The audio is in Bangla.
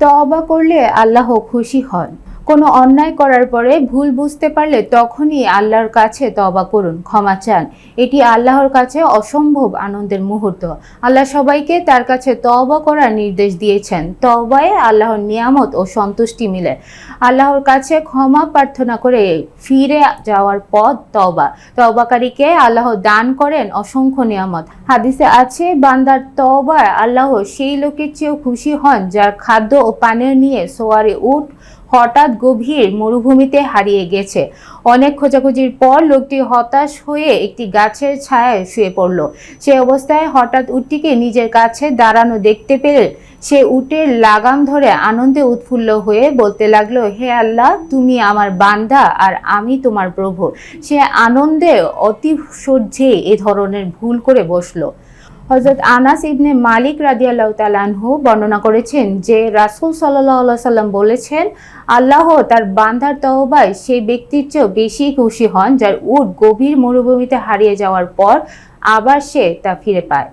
তওবা করলে আল্লাহ খুশি হন। কোনো অন্যায় করার পরে ভুল বুঝতে পারলে তখনই আল্লাহর কাছে তবা করুন, ক্ষমা চান। এটি আল্লাহর কাছে অসম্ভব আনন্দের মুহূর্ত। আল্লাহ সবাইকে তার কাছে তওবা করার নির্দেশ দিয়েছেন। তওবায় আল্লাহর নিয়ামত ও সন্তুষ্টি মিলে। আল্লাহর কাছে ক্ষমা প্রার্থনা করে ফিরে যাওয়ার পথ তওবা। তওবাকারীকে আল্লাহ দান করেন অসংখ্য নিয়ামত। হাদিসে আছে, বান্দার তওবায় আল্লাহ সেই লোকের চেয়েও খুশি হন যার খাদ্য ও পানীয় নিয়ে সোয়ারে উঠ হঠাৎ গভীর মরুভূমিতে হারিয়ে গেছে। অনেক খোঁজাখুঁজির পর লোকটি হতাশ হয়ে একটি গাছের ছায়ায় শুয়ে পড়ল। সে অবস্থায় হঠাৎ উটটিকে নিজের কাছে দাঁড়ানো দেখতে পেলে সে উটের লাগাম ধরে আনন্দে উৎফুল্ল হয়ে বলতে লাগল, হে আল্লাহ, তুমি আমার বান্দা আর আমি তোমার প্রভু। সে আনন্দে অতি সহ্যে এ ধরনের ভুল করে বসল। হজরত আনাস ইবনে মালিক রাদিয়াল্লাহু তালানহু বর্ণনা করেছেন যে রাসুল সাল্লাহ সাল্লাম বলেছেন, আল্লাহ তার বান্ধার তহবায় সেই ব্যক্তির চেয়েও বেশি খুশি হন যার উট গভীর মরুভূমিতে হারিয়ে যাওয়ার পর আবার সে তা ফিরে পায়।